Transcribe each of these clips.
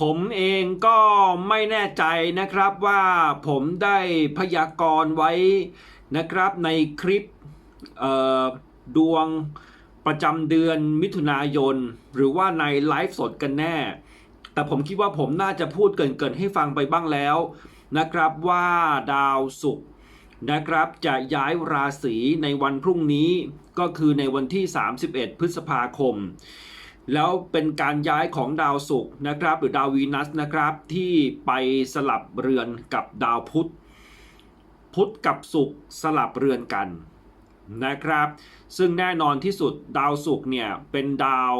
ผมเองก็ไม่แน่ใจนะครับว่าผมได้พยากรณ์ไว้นะครับในคลิปดวงประจำเดือนมิถุนายน หรือว่าในไลฟ์สดกันแน่ แต่ผมคิดว่าผมน่าจะพูดเกินๆให้ฟังไปบ้างแล้วนะครับว่าดาวศุกร์นะครับจะย้ายราศีในวันพรุ่งนี้ก็คือในวันที่ 31 พฤษภาคม แล้วเป็นการย้ายของดาวศุกร์นะครับ หรือดาววีนัสนะครับ ที่ไปสลับเรือนกับดาวพุธ พุธกับศุกร์สลับเรือนกันนะครับ ซึ่งแน่นอนที่สุดดาวศุกร์เนี่ยเป็นดาว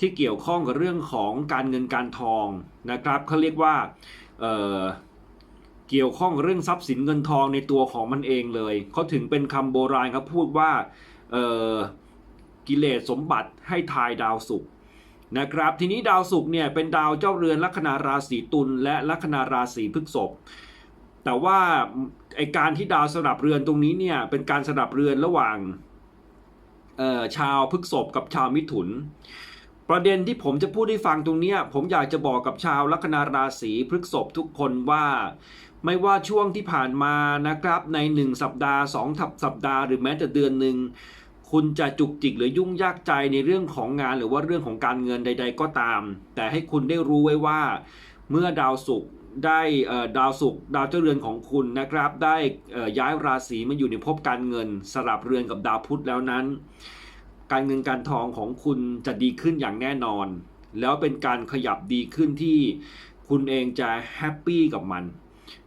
ที่เกี่ยวข้องกับเรื่องของการเงินการทองนะครับเขาเรียกว่าเเกี่ยวข้องเรื่องทรัพย์สินเงินทองในตัวของมันเองเลยเขาถึงเป็นคำโบราณครับพูดว่า กิเลสสมบัติให้ทายดาวศุกร์นะครับทีนี้ดาวศุกร์เนี่ยเป็นดาวเจ้าเรือนลัคนาราศีตุลและลัคนาราศีพฤษภแต่ว่าไอการที่ดาวสลับเรือนตรงนี้เนี่ยเป็นการสลับเรือนระหว่างชาวพฤษภกับชาวมิถุน ประเด็นที่ผมจะพูดให้ฟังตรงนี้ผมอยากจะบอกกับชาวลัคนาราศีพฤษภทุกคนว่า ไม่ว่าช่วงที่ผ่านมานะครับใน 1 สัปดาห์2ทับสัปดาห์หรือแม้แต่เดือนหนึ่ง คุณจะจุกจิกหรือยุ่งยากใจในเรื่องของงานหรือว่าเรื่องของการเงินใด ๆ ก็ตาม แต่ให้คุณได้รู้ไว้ว่า เมื่อดาวศุกร์ได้ดาวศุกร์ดาวเจ้าเรือนของคุณนะครับ ได้ย้ายราศีมาอยู่ในภพการเงิน สลับเรือนกับดาวพุธแล้วนั้น การเงินการทองของคุณจะดีขึ้นอย่างแน่นอน แล้วเป็นการขยับดีขึ้นที่คุณเองจะแฮปปี้กับมัน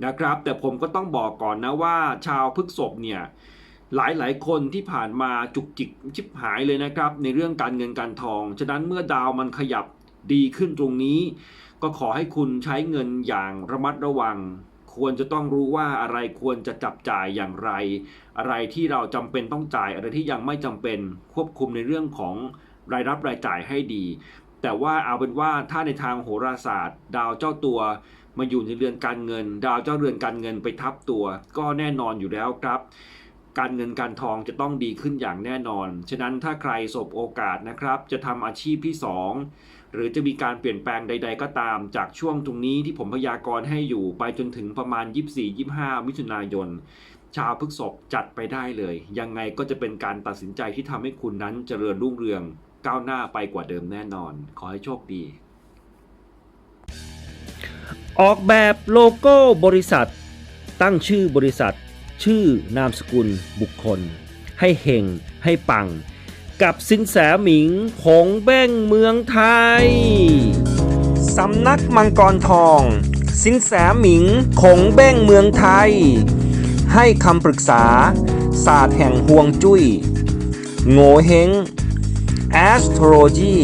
นะครับ แต่ผมก็ต้องบอกก่อนนะว่าชาวพฤกษภเนี่ย หลายหลายคนที่ผ่านมาจุกจิกชิบหายเลยนะครับ ในเรื่องการเงินการทอง ฉะนั้นเมื่อดาวมันขยับดีขึ้นตรงนี้ ก็ขอให้คุณใช้เงินอย่างระมัดระวัง ควรจะต้องรู้ว่าอะไรควรจะจับจ่ายอย่างไร อะไรที่เราจำเป็นต้องจ่ายอะไรที่ยังไม่จำเป็นควบคุมในเรื่องของรายรับรายจ่ายให้ดี แต่ว่าเอาเป็นว่าถ้าในทางโหราศาสตร์ ดาวเจ้าตัวมาอยู่ในเรือนการเงิน ดาวเจ้าเรือนการเงินไปทับตัว ก็แน่นอนอยู่แล้วครับ การเงินการทองจะต้องดีขึ้นอย่างแน่นอน ฉะนั้นถ้าใครสบโอกาสนะครับ จะทำอาชีพที่ 2 หรือจะมีการเปลี่ยนแปลงใด ๆ ก็ตาม จากช่วงตรงนี้ที่ผมพยากรณ์ให้อยู่ไปจนถึงประมาณ 24-25 มิถุนายน ชาวพฤกษภจัดไปได้เลย ยังไงก็จะเป็นการตัดสินใจที่ทำให้คุณนั้นเจริญรุ่งเรืองก้าวหน้าไปกว่าเดิมแน่นอน ขอให้โชคดี ออกแบบโลโก้บริษัท ตั้งชื่อบริษัท ชื่อนามสกุลบุคคล ให้เฮงให้ปัง กับสินแสหมิงของแบ้งเมืองไทย สำนักมังกรทอง สินแสหมิงคงแบ้งเมืองไทย ให้คำปรึกษา ศาสตร์แห่งห่วงจุย้ย โงเฮง astrology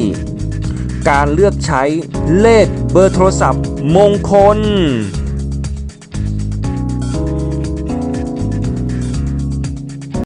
การเลือกใช้เลขเบอร์โทรศัพท์มงคล